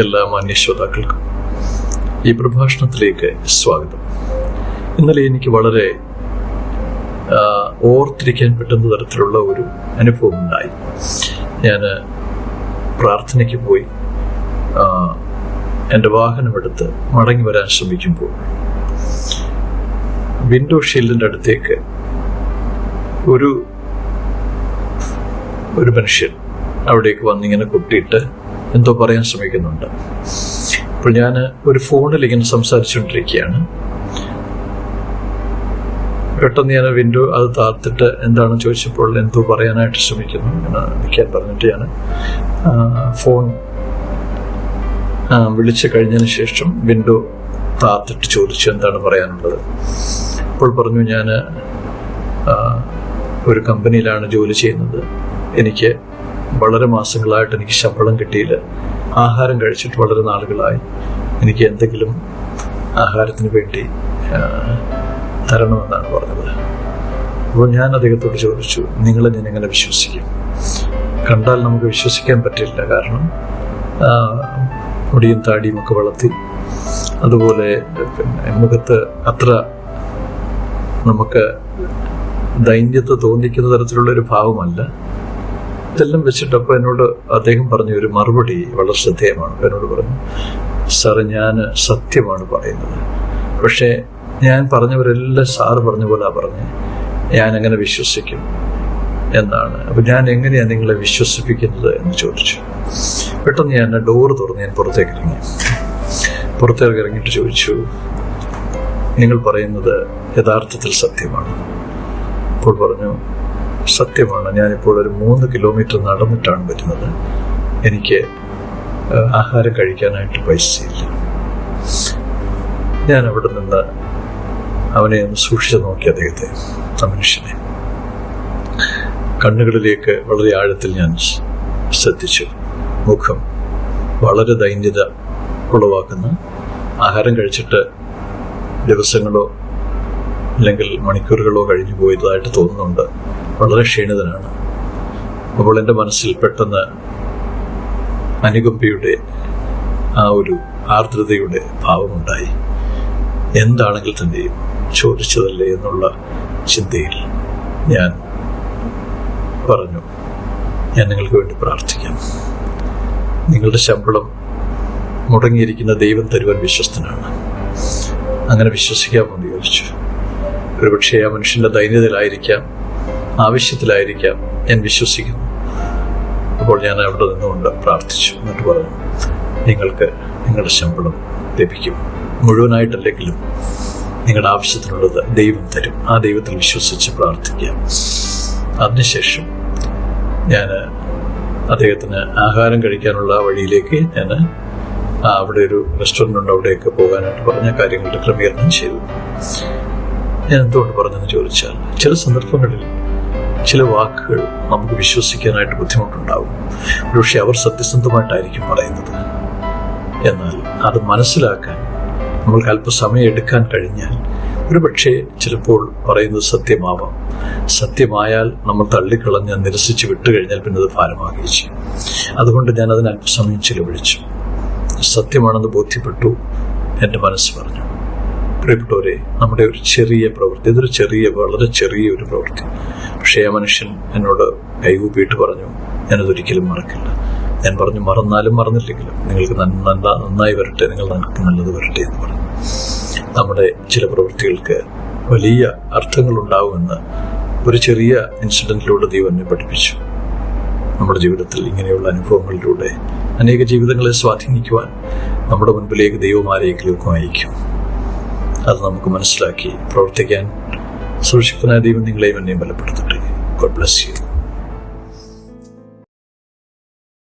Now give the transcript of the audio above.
എല്ലാ മാന്യ ശ്രോതാക്കൾക്കും ഈ പ്രഭാഷണത്തിലേക്ക് സ്വാഗതം. ഇന്നലെ എനിക്ക് വളരെ ഓർത്തിരിക്കാൻ പറ്റുന്ന തരത്തിലുള്ള ഒരു അനുഭവം ഉണ്ടായി. ഞാൻ പ്രാർത്ഥനയ്ക്ക് പോയി എന്റെ വാഹനമെടുത്ത് മടങ്ങി വരാൻ ശ്രമിക്കുമ്പോൾ വിൻഡോ ഷീൽഡിന്റെ അടുത്തേക്ക് ഒരു ഒരു മനുഷ്യൻ അവിടേക്ക് വന്നിങ്ങനെ കൊട്ടിയിട്ട് എന്തോ പറയാൻ ശ്രമിക്കുന്നുണ്ട്. ഇപ്പോൾ ഞാൻ ഒരു ഫോണിൽ ഇങ്ങനെ സംസാരിച്ചുകൊണ്ടിരിക്കുകയാണ്. പെട്ടെന്ന് ഞാൻ വിൻഡോ അത് താർത്തിട്ട് എന്താണ് ചോദിച്ചപ്പോൾ എന്തോ പറയാനായിട്ട് ശ്രമിക്കുന്നു എന്ന് നിൽക്കാൻ പറഞ്ഞിട്ട് ഞാൻ ഫോൺ വിളിച്ചു കഴിഞ്ഞതിന് ശേഷം വിൻഡോ താർത്തിട്ട് ചോദിച്ചു എന്താണ് പറയാനുള്ളത്. അപ്പോൾ പറഞ്ഞു ഞാൻ ഒരു കമ്പനിയിലാണ് ജോലി ചെയ്യുന്നത്. എനിക്ക് വളരെ മാസങ്ങളായിട്ട് എനിക്ക് ശമ്പളം കിട്ടിയില്ല. ആഹാരം കഴിച്ചിട്ട് വളരെ നാളുകളായി. എനിക്ക് എന്തെങ്കിലും ആഹാരത്തിന് വേണ്ടി തരണമെന്നാണ് പറഞ്ഞത്. അപ്പോൾ ഞാൻ അദ്ദേഹത്തോട് ചോദിച്ചു നിങ്ങളെ ഞാൻ എങ്ങനെ വിശ്വസിക്കും? കണ്ടാൽ നമുക്ക് വിശ്വസിക്കാൻ പറ്റില്ല. കാരണം മുടിയും താടിയും ഒക്കെ വളർത്തി അതുപോലെ പിന്നെ മുഖത്ത് അത്ര നമുക്ക് ദൈന്യത്തെ തോന്നിക്കുന്ന തരത്തിലുള്ള ഒരു ഭാവമല്ല. ഇതെല്ലാം വെച്ചിട്ട് അപ്പോൾ എന്നോട് അദ്ദേഹം പറഞ്ഞ ഒരു മറുപടി വളരെ ശ്രദ്ധേയമാണ്. എന്നോട് പറഞ്ഞു സാറ് ഞാൻ സത്യമാണ് പറയുന്നത്. പക്ഷേ ഞാൻ പറഞ്ഞവരെല്ലാം സാറ് പറഞ്ഞ പോലെ പറഞ്ഞ്. ഞാൻ എങ്ങനെ വിശ്വസിക്കും എന്നാണ്. അപ്പം ഞാൻ എങ്ങനെയാണ് നിങ്ങളെ വിശ്വസിപ്പിക്കുന്നത് എന്ന് ചോദിച്ചു. പെട്ടെന്ന് ഞാൻ ഡോറ് തുറന്ന് ഞാൻ പുറത്തേക്ക് ഇറങ്ങി. പുറത്തേക്ക് ഇറങ്ങിയിട്ട് ചോദിച്ചു നിങ്ങൾ പറയുന്നത് യഥാർത്ഥത്തിൽ സത്യമാണ്. അപ്പോൾ പറഞ്ഞു സത്യമാണ്. ഞാനിപ്പോൾ ഒരു മൂന്ന് കിലോമീറ്റർ നടന്നിട്ടാണ് വരുന്നത്. എനിക്ക് ആഹാരം കഴിക്കാനായിട്ട് പൈസയില്ല. ഞാൻ അവിടെ നിന്ന് അവനെ ഒന്ന് സൂക്ഷിച്ചു നോക്കി അദ്ദേഹത്തെ ആ മനുഷ്യനെ. കണ്ണുകളിലേക്ക് വളരെ ആഴത്തിൽ ഞാൻ ശ്രദ്ധിച്ചു. മുഖം വളരെ ദൈന്യത ഉളവാക്കുന്ന ആഹാരം കഴിച്ചിട്ട് ദിവസങ്ങളോ അല്ലെങ്കിൽ മണിക്കൂറുകളോ കഴിഞ്ഞു പോയതായിട്ട് തോന്നുന്നുണ്ട്. വളരെ ക്ഷീണിതനാണ്. അപ്പോൾ എന്റെ മനസ്സിൽ പെട്ടെന്ന് അനുകമ്പയുടെ ആ ഒരു ആർദ്രതയുടെ ഭാവമുണ്ടായി. എന്താണെങ്കിൽ തന്നെയും ചോദിച്ചതല്ലേ എന്നുള്ള ചിന്തയിൽ ഞാൻ പറഞ്ഞു ഞാൻ നിങ്ങൾക്ക് വേണ്ടി പ്രാർത്ഥിക്കാം. നിങ്ങളുടെ ശമ്പളം മുടങ്ങിയിരിക്കുന്ന ദൈവം തരുവാൻ വിശ്വസ്തനാണ്. അങ്ങനെ വിശ്വസിക്കാമോ? എന്ന് ചോദിച്ചു. ഒരുപക്ഷെ ആ മനുഷ്യന്റെ ദൈന്യതയിലായിരിക്കാം ആവശ്യത്തിലായിരിക്കാം ഞാൻ വിശ്വസിക്കുന്നു. അപ്പോൾ ഞാൻ അവിടെ നിന്നുകൊണ്ട് പ്രാർത്ഥിച്ചു എന്നിട്ട് പറഞ്ഞു നിങ്ങൾക്ക് നിങ്ങളുടെ ശമ്പളം ലഭിക്കും. മുഴുവനായിട്ടല്ലെങ്കിലും നിങ്ങളുടെ ആവശ്യത്തിനുള്ളത് ദൈവം തരും. ആ ദൈവത്തിൽ വിശ്വസിച്ച് പ്രാർത്ഥിക്കാം. അതിനുശേഷം ഞാൻ അദ്ദേഹത്തിന് ആഹാരം കഴിക്കാനുള്ള വഴിയിലേക്ക് ഞാൻ അവിടെ ഒരു റെസ്റ്റോറന്റ് ഉണ്ട്. അവിടെയൊക്കെ പോകാനായിട്ട് പറഞ്ഞ കാര്യങ്ങളുടെ ക്രമീകരണം ചെയ്തു. ഞാൻ എന്തുകൊണ്ട് പറഞ്ഞെന്ന് ചോദിച്ചാൽ ചില സന്ദർഭങ്ങളിൽ ചില വാക്കുകൾ നമുക്ക് വിശ്വസിക്കാനായിട്ട് ബുദ്ധിമുട്ടുണ്ടാവും. പക്ഷെ അവർ സത്യസന്ധമായിട്ടായിരിക്കും പറയുന്നത്. എന്നാൽ അത് മനസ്സിലാക്കാൻ നമ്മൾക്ക് അല്പസമയം എടുക്കാൻ കഴിഞ്ഞാൽ ഒരുപക്ഷെ ചിലപ്പോൾ പറയുന്നത് സത്യമാവാം. സത്യമായാൽ നമ്മൾ തള്ളിക്കളഞ്ഞ് നിരസിച്ച് വിട്ടുകഴിഞ്ഞാൽ പിന്നെ അത് ഭാരമാകുകയും ചെയ്യും. അതുകൊണ്ട് ഞാൻ അതിന് അല്പസമയം ചിലവഴിച്ചു. സത്യമാണെന്ന് ബോധ്യപ്പെട്ടു എന്റെ മനസ്സ് പറഞ്ഞു. പ്രിയപ്പെട്ടവരെ നമ്മുടെ ഒരു ചെറിയ പ്രവൃത്തി ഇതൊരു ചെറിയ വളരെ ചെറിയ ഒരു പ്രവൃത്തി. പക്ഷേ ആ മനുഷ്യൻ എന്നോട് കൈകൂപ്പിയിട്ട് പറഞ്ഞു ഞാനതൊരിക്കലും മറക്കില്ല. ഞാൻ പറഞ്ഞു മറന്നാലും മറന്നില്ലെങ്കിലും നിങ്ങൾക്ക് നല്ല നന്നായി വരട്ടെ നിങ്ങൾ നിങ്ങൾക്ക് നല്ലത് വരട്ടെ എന്ന് പറഞ്ഞു. നമ്മുടെ ചില പ്രവൃത്തികൾക്ക് വലിയ അർത്ഥങ്ങൾ ഉണ്ടാവുമെന്ന് ഒരു ചെറിയ ഇൻസിഡന്റിലൂടെ ദൈവം എന്നെ പഠിപ്പിച്ചു. നമ്മുടെ ജീവിതത്തിൽ ഇങ്ങനെയുള്ള അനുഭവങ്ങളിലൂടെ അനേക ജീവിതങ്ങളെ സ്വാധീനിക്കുവാൻ നമ്മുടെ മുൻപിലേക്ക് ദൈവം ആരെയെങ്കിലുമൊക്കെ അയക്കും. അത് നമുക്ക് മനസ്സിലാക്കി പ്രവർത്തിക്കാൻ സൂക്ഷിക്കുന്ന ദൈവം നിങ്ങളെയും എന്നെയും ബലപ്പെടുത്തട്ടെ. God bless you